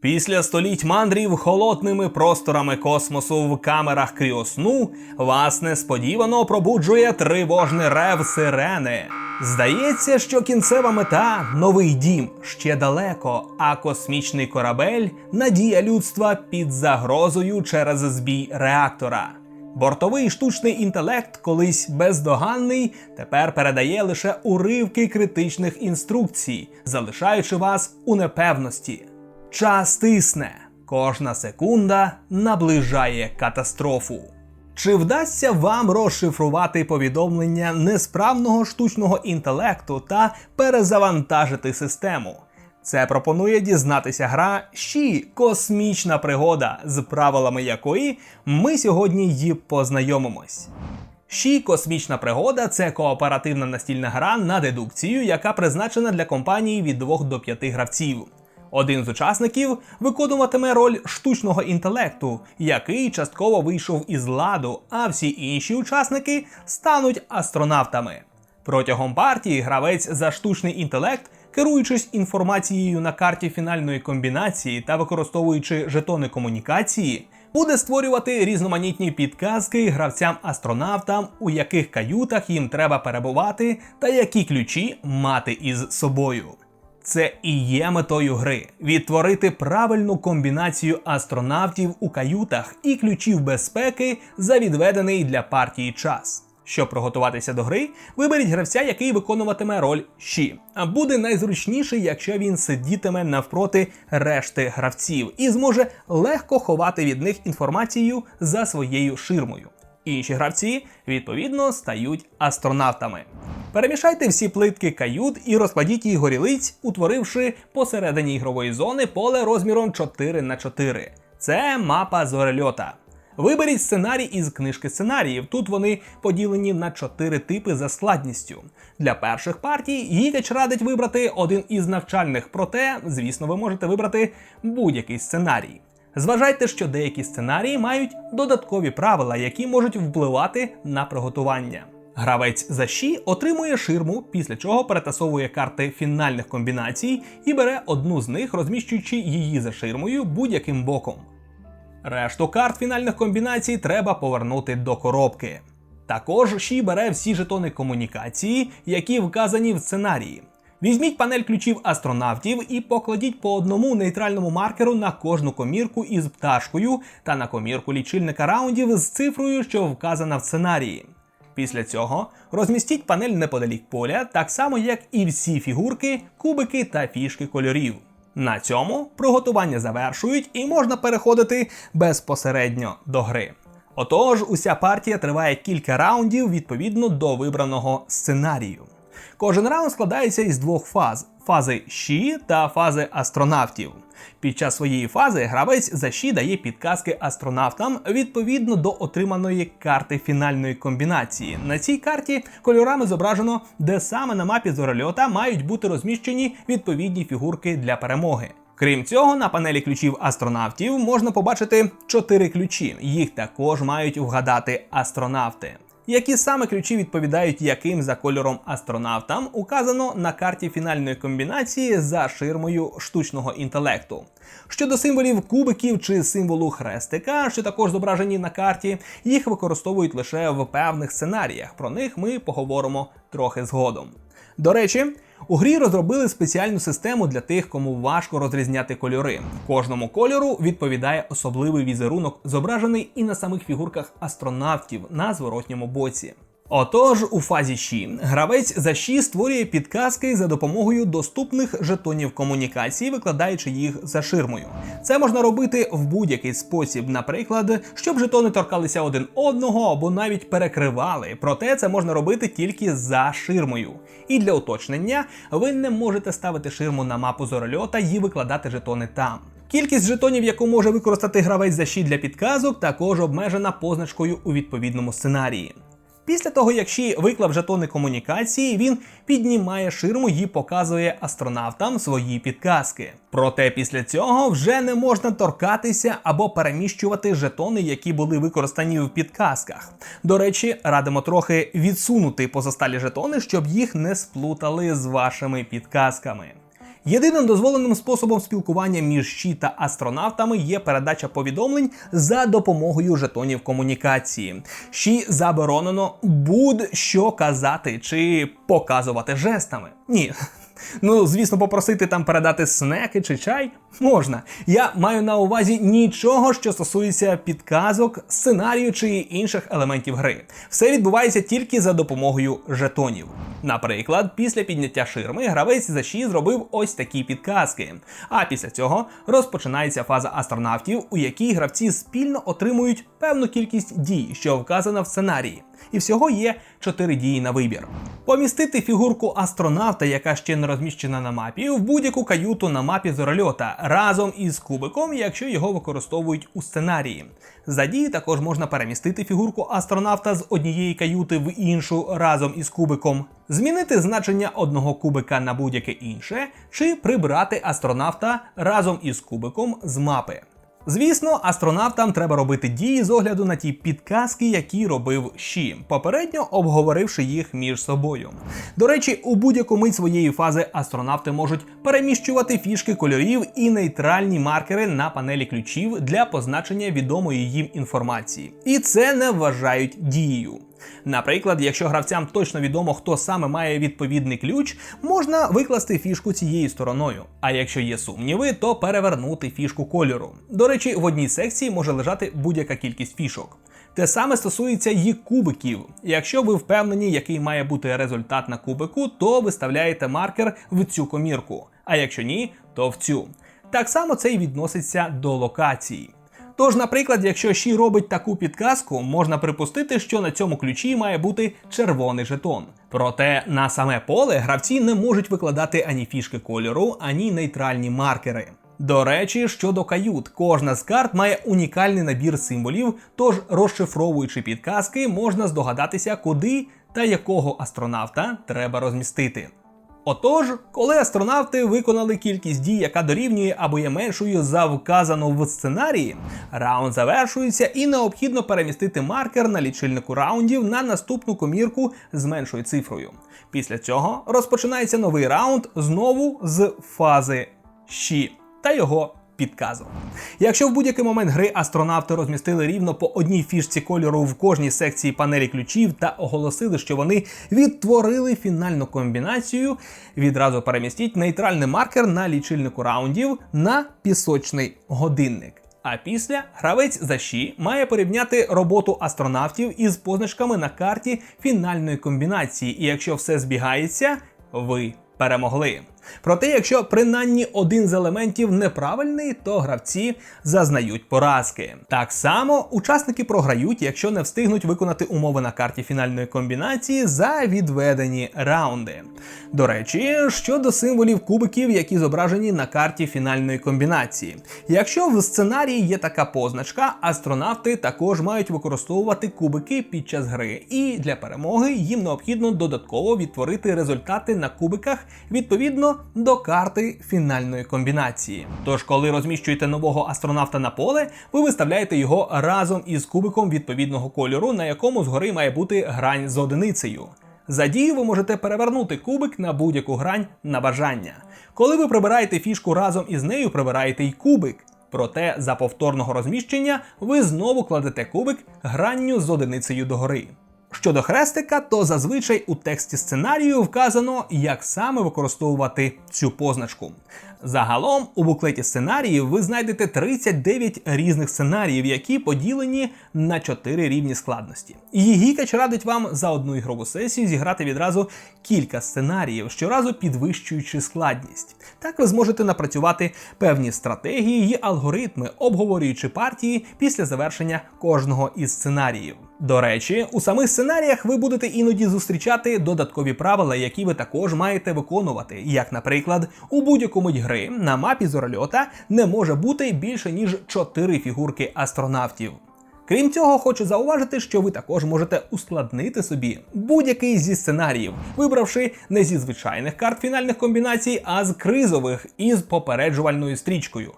Після століть мандрів холодними просторами космосу в камерах кріосну вас несподівано пробуджує тривожний рев сирени. Здається, що кінцева мета новий дім ще далеко, а космічний корабель надія людства під загрозою через збій реактора. Бортовий штучний інтелект, колись бездоганний, тепер передає лише уривки критичних інструкцій, залишаючи вас у непевності. Час тисне, кожна секунда наближає катастрофу. Чи вдасться вам розшифрувати повідомлення несправного штучного інтелекту та перезавантажити систему? Це пропонує дізнатися гра Щі космічна пригода, з правилами якої ми сьогодні її познайомимось. Щі космічна пригода це кооперативна настільна гра на дедукцію, яка призначена для компаній від 2 до 5 гравців. Один з учасників виконуватиме роль штучного інтелекту, який частково вийшов із ладу, а всі інші учасники стануть астронавтами. Протягом партії гравець за штучний інтелект, керуючись інформацією на карті фінальної комбінації та використовуючи жетони комунікації, буде створювати різноманітні підказки гравцям-астронавтам, у яких каютах їм треба перебувати, та які ключі мати із собою. Це і є метою гри відтворити правильну комбінацію астронавтів у каютах і ключів безпеки за відведений для партії час. Щоб приготуватися до гри, виберіть гравця, який виконуватиме роль щі. А буде найзручніше, якщо він сидітиме навпроти решти гравців і зможе легко ховати від них інформацію за своєю ширмою. Інші гравці, відповідно, стають астронавтами. Перемішайте всі плитки кают і розкладіть їх горілиць, утворивши посередині ігрової зони поле розміром 4 на 4 Це мапа зорельота. Виберіть сценарій із книжки сценаріїв. Тут вони поділені на чотири типи за складністю. Для перших партій Гікач радить вибрати один із навчальних, проте, звісно, ви можете вибрати будь-який сценарій. Зважайте, що деякі сценарії мають додаткові правила, які можуть впливати на приготування. Гравець за щі отримує ширму, після чого перетасовує карти фінальних комбінацій і бере одну з них, розміщуючи її за ширмою будь-яким боком. Решту карт фінальних комбінацій треба повернути до коробки. Також Ші бере всі жетони комунікації, які вказані в сценарії. Візьміть панель ключів астронавтів і покладіть по одному нейтральному маркеру на кожну комірку із пташкою та на комірку лічильника раундів з цифрою, що вказана в сценарії. Після цього розмістіть панель неподалік поля, так само як і всі фігурки, кубики та фішки кольорів. На цьому приготування завершують і можна переходити безпосередньо до гри. Отож, уся партія триває кілька раундів відповідно до вибраного сценарію. Кожен раунд складається із двох фаз: фази щі та фази астронавтів. Під час своєї фази гравець за щі дає підказки астронавтам відповідно до отриманої карти фінальної комбінації. На цій карті кольорами зображено, де саме на мапі зорольота мають бути розміщені відповідні фігурки для перемоги. Крім цього, на панелі ключів астронавтів можна побачити чотири ключі. Їх також мають вгадати астронавти. Які саме ключі відповідають яким за кольором астронавтам, указано на карті фінальної комбінації за ширмою штучного інтелекту. Щодо символів кубиків чи символу хрестика, що також зображені на карті, їх використовують лише в певних сценаріях. Про них ми поговоримо трохи згодом. До речі, у грі розробили спеціальну систему для тих, кому важко розрізняти кольори. Кожному кольору відповідає особливий візерунок, зображений і на самих фігурках астронавтів на зворотньому боці. Отож, у фазі Щі гравець за Щі створює підказки за допомогою доступних жетонів комунікації, викладаючи їх за ширмою. Це можна робити в будь-який спосіб, наприклад, щоб жетони торкалися один одного або навіть перекривали. Проте це можна робити тільки за ширмою. І для уточнення ви не можете ставити ширму на мапу зорольота і викладати жетони там. Кількість жетонів, яку може використати гравець за щит для підказок, також обмежена позначкою у відповідному сценарії. Після того, як Ші виклав жетони комунікації, він піднімає ширму і показує астронавтам свої підказки. Проте після цього вже не можна торкатися або переміщувати жетони, які були використані в підказках. До речі, радимо трохи відсунути позасталі жетони, щоб їх не сплутали з вашими підказками. Єдиним дозволеним способом спілкування між щі та астронавтами є передача повідомлень за допомогою жетонів комунікації. Щі заборонено будь-що казати чи показувати жестами. Ні. Ну, звісно, попросити там передати снеки чи чай можна. Я маю на увазі нічого, що стосується підказок, сценарію чи інших елементів гри. Все відбувається тільки за допомогою жетонів. Наприклад, після підняття ширми гравець за 6 зробив ось такі підказки. А після цього розпочинається фаза астронавтів, у якій гравці спільно отримують певну кількість дій, що вказана в сценарії. І всього є 4 дії на вибір. Помістити фігурку астронавта, яка ще не розміщена на мапі, в будь-яку каюту на мапі зорольота разом із кубиком, якщо його використовують у сценарії. За дії також можна перемістити фігурку астронавта з однієї каюти в іншу разом із кубиком, змінити значення одного кубика на будь-яке інше, чи прибрати астронавта разом із кубиком з мапи. Звісно, астронавтам треба робити дії з огляду на ті підказки, які робив Ші, попередньо обговоривши їх між собою. До речі, у будь-яку мить своєї фази астронавти можуть переміщувати фішки кольорів і нейтральні маркери на панелі ключів для позначення відомої їм інформації. І це не вважають дією. Наприклад, якщо гравцям точно відомо, хто саме має відповідний ключ, можна викласти фішку цією стороною. А якщо є сумніви, то перевернути фішку кольору. До речі, в одній секції може лежати будь-яка кількість фішок. Те саме стосується і кубиків. Якщо ви впевнені, який має бути результат на кубику, то виставляєте маркер в цю комірку. А якщо ні, то в цю. Так само це й відноситься до локації. Тож, наприклад, якщо Ші робить таку підказку, можна припустити, що на цьому ключі має бути червоний жетон. Проте на саме поле гравці не можуть викладати ані фішки кольору, ані нейтральні маркери. До речі, щодо кают, кожна з карт має унікальний набір символів, тож розшифровуючи підказки, можна здогадатися, куди та якого астронавта треба розмістити. Отож, коли астронавти виконали кількість дій, яка дорівнює або є меншою за вказану в сценарії, раунд завершується і необхідно перемістити маркер на лічильнику раундів на наступну комірку з меншою цифрою. Після цього розпочинається новий раунд знову з фази щі та його підказок. Якщо в будь-який момент гри астронавти розмістили рівно по одній фішці кольору в кожній секції панелі ключів та оголосили, що вони відтворили фінальну комбінацію, відразу перемістіть нейтральний маркер на лічильнику раундів на пісочний годинник. А після гравець за щі має порівняти роботу астронавтів із позначками на карті фінальної комбінації. І якщо все збігається, ви перемогли. Проте, якщо принаймні один з елементів неправильний, то гравці зазнають поразки. Так само учасники програють, якщо не встигнуть виконати умови на карті фінальної комбінації за відведені раунди. До речі, щодо символів кубиків, які зображені на карті фінальної комбінації. Якщо в сценарії є така позначка, астронавти також мають використовувати кубики під час гри, і для перемоги їм необхідно додатково відтворити результати на кубиках відповідно до карти фінальної комбінації. Тож, коли розміщуєте нового астронавта на поле, ви виставляєте його разом із кубиком відповідного кольору, на якому згори має бути грань з одиницею. За дію ви можете перевернути кубик на будь-яку грань на бажання. Коли ви прибираєте фішку разом із нею, прибираєте й кубик. Проте за повторного розміщення ви знову кладете кубик гранню з одиницею догори. Щодо хрестика, то зазвичай у тексті сценарію вказано, як саме використовувати цю позначку. Загалом у буклеті сценаріїв ви знайдете 39 різних сценаріїв, які поділені на 4 рівні складності. Гігікач радить вам за одну ігрову сесію зіграти відразу кілька сценаріїв, щоразу підвищуючи складність. Так ви зможете напрацювати певні стратегії і алгоритми, обговорюючи партії після завершення кожного із сценаріїв. До речі, у самих сценаріях ви будете іноді зустрічати додаткові правила, які ви також маєте виконувати. Як, наприклад, у будь-якому гри на мапі зорольота не може бути більше ніж 4 фігурки астронавтів. Крім цього, хочу зауважити, що ви також можете ускладнити собі будь-який зі сценаріїв, вибравши не зі звичайних карт фінальних комбінацій, а з кризових із попереджувальною стрічкою.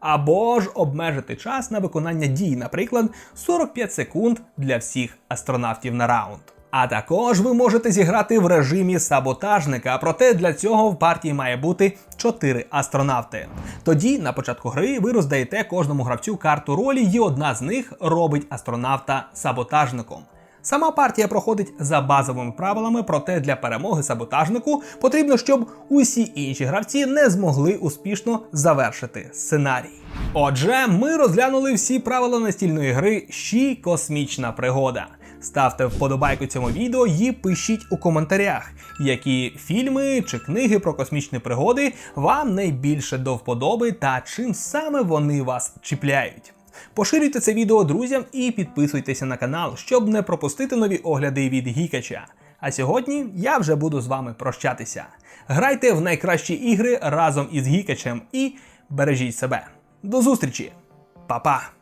Або ж обмежити час на виконання дій, наприклад, 45 секунд для всіх астронавтів на раунд. А також ви можете зіграти в режимі саботажника, проте для цього в партії має бути 4 астронавти. Тоді на початку гри ви роздаєте кожному гравцю карту ролі, і одна з них робить астронавта саботажником. Сама партія проходить за базовими правилами, проте для перемоги саботажнику потрібно, щоб усі інші гравці не змогли успішно завершити сценарій. Отже, ми розглянули всі правила настільної гри «Щі космічна пригода. Ставте вподобайку цьому відео і пишіть у коментарях, які фільми чи книги про космічні пригоди вам найбільше до вподоби та чим саме вони вас чіпляють. Поширюйте це відео друзям і підписуйтеся на канал, щоб не пропустити нові огляди від Гікача. А сьогодні я вже буду з вами прощатися. Грайте в найкращі ігри разом із Гікачем і бережіть себе. До зустрічі, Па-па!